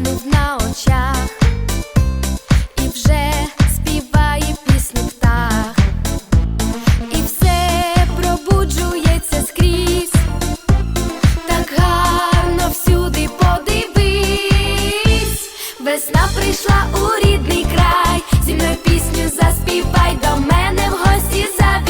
Вже на очах, і вже співає пісню птах, і все пробуджується скрізь, так гарно всюди подивись, весна прийшла у рідний край, зі мною пісню заспівай, до мене в гості завітай,